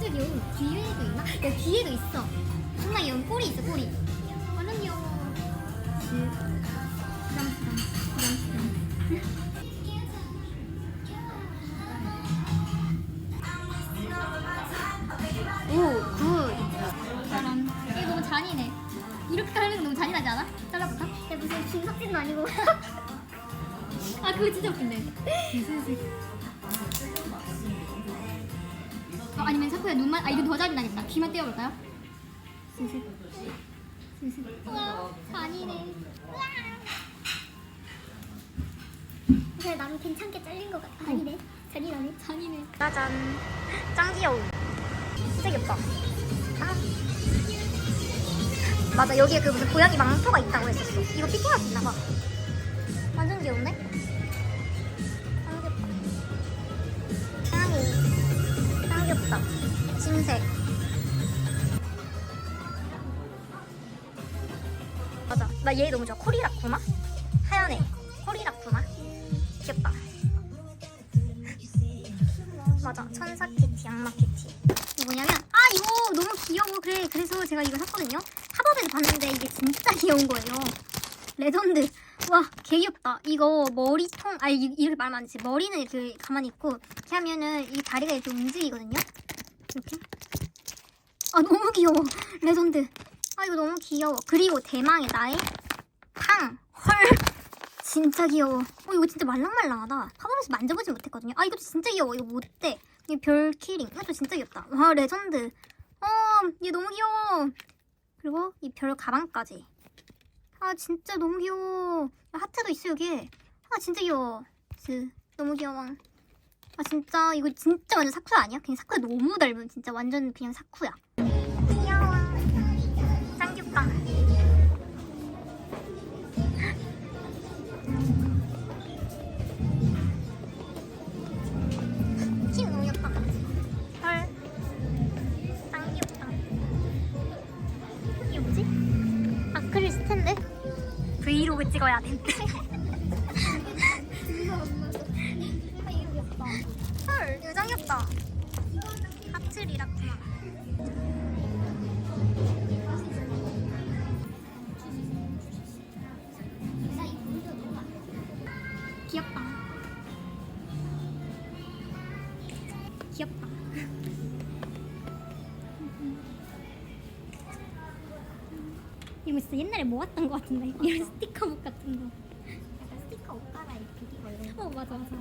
진짜 귀여워. 뒤에도 있나? 야 뒤에도 있어. 정말 귀여운 꼬리 있어 꼬리. 부담스담. 오 굿. 짜란. 이거 너무 잔인해. 이렇게 거 너무 잔인하지 않아? 잘라볼까? 야 무슨 김석진도 아니고. 아 그거 진짜 웃긴데. 어, 아니면 사쿠야 눈만 아 이거 더 잔인하겠다. 귀만 떼어볼까요? 슬슬. 슬슬. 우와. 그래 나는 괜찮게 잘린 것 같아. 아니네. 잔인하네. 잔인해. 짜잔. 짱 귀여워. 진짜 귀엽다. 아. 맞아 여기에 그 무슨 고양이 망토가 있다고 했었어. 이거 피팅할 수 있나 봐. 맞아. 나 얘 너무 좋아. 코리라 쿠마? 하얀 애. 코리라 쿠마. 귀엽다. 맞아. 천사 키티, 악마 키티. 이거 뭐냐면 아 이거 너무 귀여워. 그래. 그래서 제가 이거 샀거든요. 팝업에서 봤는데 이게 진짜 귀여운 거예요. 레전드. 와, 개 귀엽다. 이거 머리통, 아, 이- 이렇게 말하면 안 되지. 머리는 이렇게 가만히 있고, 이렇게 하면은 이 다리가 이렇게 움직이거든요? 이렇게. 아, 너무 귀여워. 레전드. 아, 이거 너무 귀여워. 그리고 대망의 나의 팡. 헐. 진짜 귀여워. 어, 이거 진짜 말랑말랑하다. 팝업에서 만져보지 못했거든요. 아, 이것도 진짜 귀여워. 이거 못돼. 이별 키링. 이것도 진짜 귀엽다. 와, 레전드. 어, 얘 너무 귀여워. 그리고 이 별 가방까지. 아, 진짜 너무 귀여워. 하트도 있어, 여기에. 아, 진짜 귀여워. 즈, 너무 귀여워. 아, 진짜, 이거 진짜 완전 사쿠야 아니야? 그냥 사쿠야 너무 닮은, 진짜 완전 그냥 사쿠야. 귀여워. 스탠드? 브이로그 찍어야 돼. 헐, 하트리라구나. 귀엽다. 귀엽다. 이거 진짜 옛날에 모았던 것 같은데 이런 스티커북 같은 거. 약간 스티커 옷 갈아입기. 어 맞아 맞아.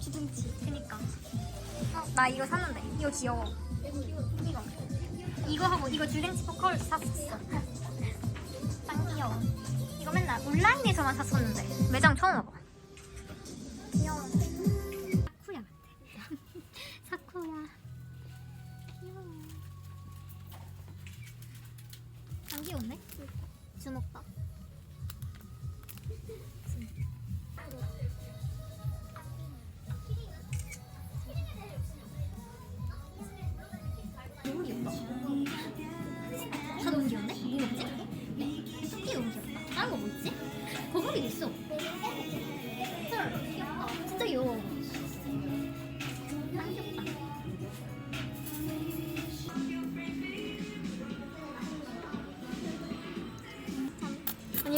주둥치. 그니까. 어, 나 이거 샀는데. 이거 귀여워. 이거. 이거 하고 이거 주댕치 포컬 샀었어. 짱 귀여워. 이거 맨날 온라인에서만 샀었는데 매장 처음 와봐.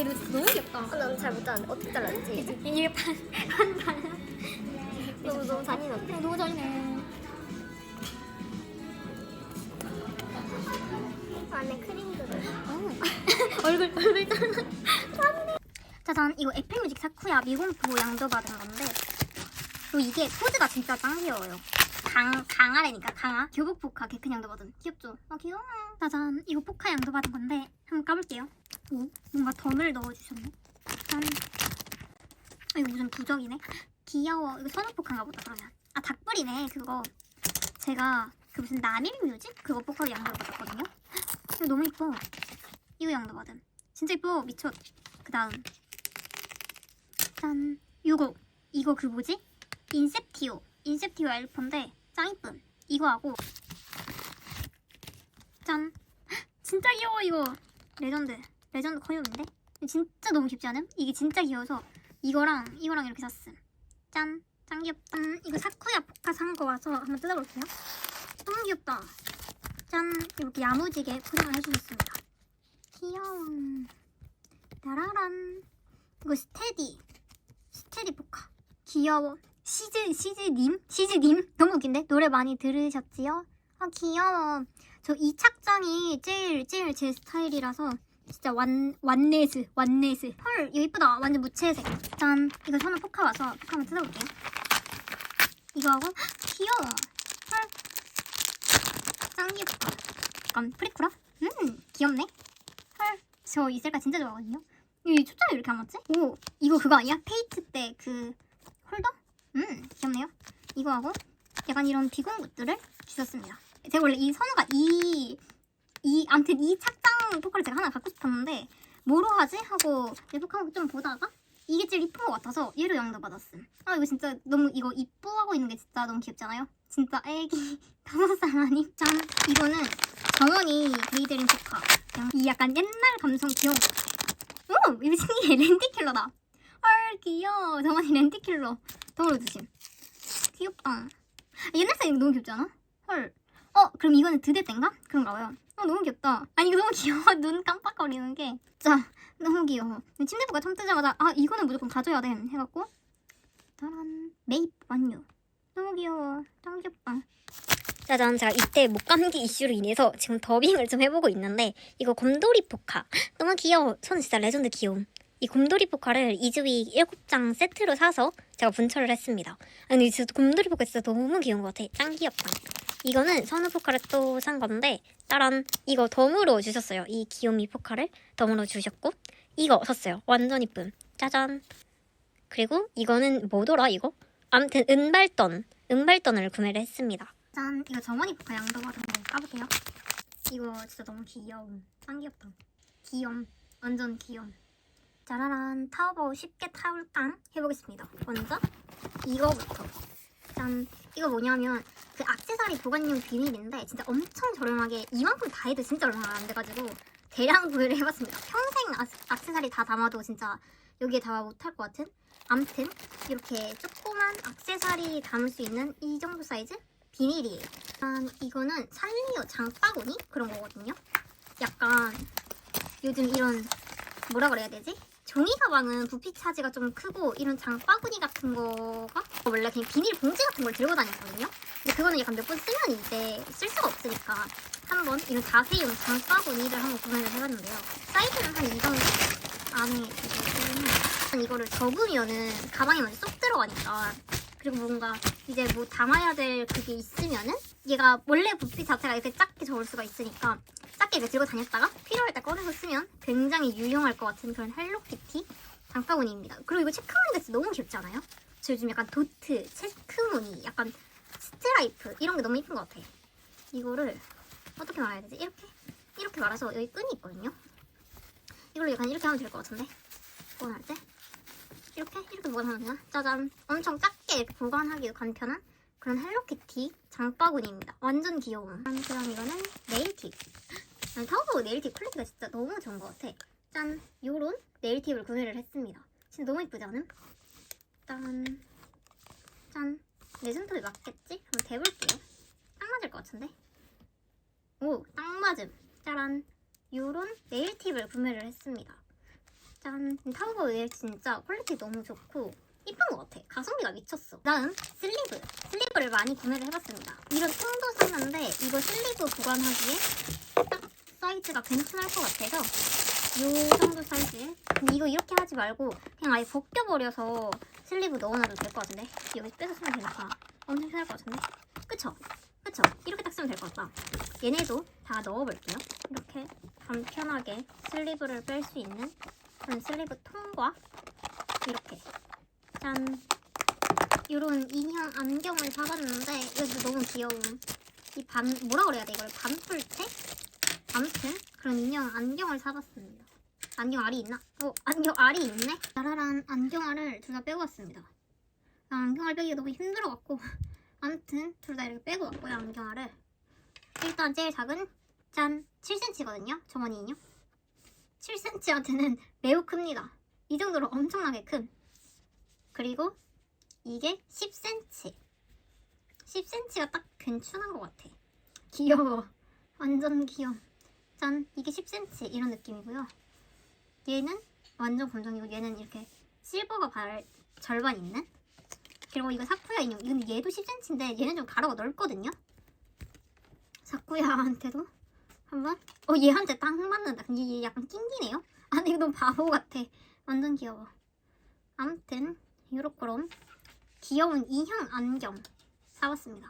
진짜 너무 귀엽다. 나는 잘 못하는데 어떻게 잘랐지? 이게 반, 반, 반. 너무 너무 잔인한데. 너무 잘네. 안에 크림 들어. 얼굴, 얼굴 잘라. 짜잔 이거 애플뮤직 사쿠야 미공포 양도 받은 건데 그리고 이게 코드가 진짜 짱 귀여워요 강, 강아래니까 강아 교복 포카 개큰 양도 받은 귀엽죠? 아 귀여워 짜잔 이거 포카 양도 받은 건데 한번 까볼게요 오 뭔가 덤을 넣어주셨네. 짠 아, 이거 무슨 부적이네? 귀여워. 이거 포카인가 보다 그러면. 아 닭불이네 그거. 제가 그 무슨 나밀뮤직? 그거 포카 양도 받았거든요. 이거 너무 이뻐. 이거 양도 받은. 진짜 이뻐 미쳤 그 다음. 짠. 이거. 이거 그 뭐지? 인셉티오. 인셉티오 엘폰데 짱 이쁨 이거 하고. 짠. 진짜 귀여워 이거. 레전드 레전드 커요인데? 진짜 너무 귀엽지 않음? 이게 진짜 귀여워서 이거랑 이거랑 이렇게 샀음. 짠! 짱 귀엽다. 음, 이거 사쿠야 포카 산 거 와서 한번 뜯어볼게요. 너무 귀엽다. 짠! 이렇게 야무지게 포장을 해주셨습니다. 귀여워 따라란. 이거 스테디. 스테디 포카 귀여워. 시즈 시즈님? 시즈님? 너무 웃긴데? 노래 많이 들으셨지요? 아 귀여워. 저 이 착장이 제일 제일 제 스타일이라서 진짜 완 완네스 완네스 헐 이거 이쁘다. 완전 무채색. 짠. 이거 저는 포카 와서 포카 한번 뜯어볼게요. 이거 하고 헉, 귀여워. 헐 짱 귀엽다 약간 프리쿠라? 음 귀엽네. 헐 저 이 셀카 진짜 좋아하거든요. 이 초점이 왜 이렇게 안 맞지? 오 이거 그거 아니야? 페이트 때 그 홀더? 음 귀엽네요. 이거 하고 약간 이런 비공 굿들을 주셨습니다. 제가 원래 이 선우가 이, 이, 아무튼 이 착 장 포카를 제가 하나 갖고 싶었는데, 뭐로 하지? 하고 내포카를 좀 보다가, 이게 제일 이쁜 것 같아서 얘로 양도 받았음. 아, 이거 진짜 너무, 이거 이뻐하고 있는 게 진짜 너무 귀엽잖아요? 진짜 애기 다섯 살 아님? 짠! 이거는 정원이 데이드림 포카. 이 약간 옛날 감성 귀여운 오! 이거 신기해. 렌티킬러다. 헐, 귀여워. 정원이 렌티킬러. 덩어리 주심. 귀엽다. 옛날 사진 너무 귀엽지 않아? 헐. 어 그럼 이거는 드대 땐가? 그런가 봐요. 어 너무 귀엽다. 아니 이거 너무 귀여워. 눈 깜빡거리는 게. 진짜 너무 귀여워. 침대포가 처음 뜨자마자 아 이거는 무조건 가져야 돼. 해갖고. 짜란 메이프 완료. 너무 귀여워. 짱 귀엽다. 짜잔. 제가 이때 목감기 이슈로 인해서 지금 더빙을 좀 해보고 있는데 이거 곰돌이 포카. 너무 귀여워. 손 진짜 레전드 귀여움. 이 곰돌이 포카를 이즈위 7장 세트로 사서 제가 분철을 했습니다. 아니 진짜 곰돌이 포카 진짜 너무 귀여운 것 같아. 짱 귀엽다 이거는 선우 포카를 또 산 건데 따란 이거 덤으로 주셨어요. 이 귀요미 포카를 덤으로 주셨고 이거 샀어요. 완전 이쁨. 짜잔. 그리고 이거는 뭐더라 이거? 아무튼 은발던 은발던을 구매를 했습니다. 짠 이거 정원이 포카 양도 받은 거 까볼게요. 이거 진짜 너무 귀여움. 짱 귀엽다. 귀염. 완전 귀염. 짜라란 타오바오 쉽게 타올깡 해보겠습니다. 먼저 이거부터. 짠 이거 뭐냐면 그 액세서리 보관용 비닐인데 진짜 엄청 저렴하게 이만큼 다 해도 진짜 얼마 안 돼가지고 대량 구매를 해봤습니다. 평생 아, 액세서리 다 담아도 진짜 여기에 다 못할 것 같은. 암튼 이렇게 조그만 액세서리 담을 수 있는 이 정도 사이즈 비닐이에요. 일단 이거는 산리오 장바구니 그런 거거든요. 약간 요즘 이런 뭐라 그래야 되지? 종이 가방은 부피 차지가 좀 크고 이런 장바구니 같은 거가 원래 그냥 비닐 봉지 같은 걸 들고 다녔거든요. 근데 그거는 약간 몇 번 쓰면 이제 쓸 수가 없으니까 한번 이런 자세용 장바구니를 한번 구매를 해봤는데요. 사이즈는 한 이 정도 안에 들어있는 이거를 접으면은 가방에 먼저 쏙 들어가니까 그리고 뭔가 이제 뭐 담아야 될 그게 있으면은 얘가 원래 부피 자체가 이렇게 작게 접을 수가 있으니까 작게 이렇게 들고 다녔다가 필요할 때 꺼내서 쓰면 굉장히 유용할 것 같은 그런 헬로키티 장바구니입니다. 그리고 이거 체크무늬가 진짜 너무 귀엽지 않아요? 저 요즘 약간 도트, 체크무늬, 약간 스트라이프 이런 게 너무 이쁜 것 같아요. 이거를 어떻게 말해야 되지? 이렇게 이렇게 말아서 여기 끈이 있거든요. 이걸로 약간 이렇게 하면 될 것 같은데 보관할 때 이렇게 이렇게 보관하면 되나? 짜잔 엄청 작게 이렇게 보관하기 간편한 그런 헬로키티 장바구니입니다. 완전 귀여움. 그다음 이거는 네일팁. 아니, 타오바오 네일팁 퀄리티가 진짜 너무 좋은 것 같아. 짠! 요런 네일팁을 구매를 했습니다. 진짜 너무 이쁘지 않음? 짠! 짠! 내 손톱에 맞겠지? 한번 대볼게요. 딱 맞을 것 같은데? 오! 딱 맞음! 짜란! 요런 네일팁을 구매를 했습니다. 짠! 타오바오 네일 진짜 퀄리티 너무 좋고 이쁜 것 같아. 가성비가 미쳤어. 다음 슬리브. 슬리브를 많이 구매를 해봤습니다. 이런 통도 샀는데 이거 슬리브 보관하기에 딱 사이즈가 괜찮을 것 같아서 요 정도 사이즈에. 근데 이거 이렇게 하지 말고 그냥 아예 벗겨버려서 슬리브 넣어놔도 될 것 같은데? 여기 빼서 쓰면 되니까 엄청 편할 것 같은데? 그쵸? 그쵸? 이렇게 딱 쓰면 될 것 같다. 얘네도 다 넣어볼게요. 이렇게 간편하게 슬리브를 뺄 수 있는 그런 슬리브 통과? 이렇게. 짠. 이런 인형 안경을 사봤는데 이것도 너무 귀여운 이 반 뭐라 그래야 돼? 이걸 반풀 테? 아무튼 그런 인형 안경을 사봤습니다. 안경 알이 있나? 어 안경 알이 있네. 짜라란 안경 알을 둘 다 빼고 왔습니다. 나 안경 알 빼기가 너무 힘들어갖고 아무튼 둘 다 이렇게 빼고 왔고요 안경 알을. 일단 제일 작은 짠 7cm거든요 정원이 인형. 7cm한테는 매우 큽니다. 이 정도로 엄청나게 큰. 그리고 이게 10cm. 10cm가 딱 괜찮은 것 같아. 귀여워. 완전 귀여워. 짠. 이게 10cm 이런 느낌이고요. 얘는 완전 검정이고 얘는 이렇게 실버가 발 절반 있는. 그리고 이거 사쿠야 인형. 이건 얘도 10cm인데 얘는 좀 가로가 넓거든요. 사쿠야한테도 한번. 어 얘한테 딱 맞는다. 근데 얘 약간 낑기네요. 아 근데 이거 너무 바보 같아. 완전 귀여워. 아무튼 요렇게롬 귀여운 인형 안경 사봤습니다.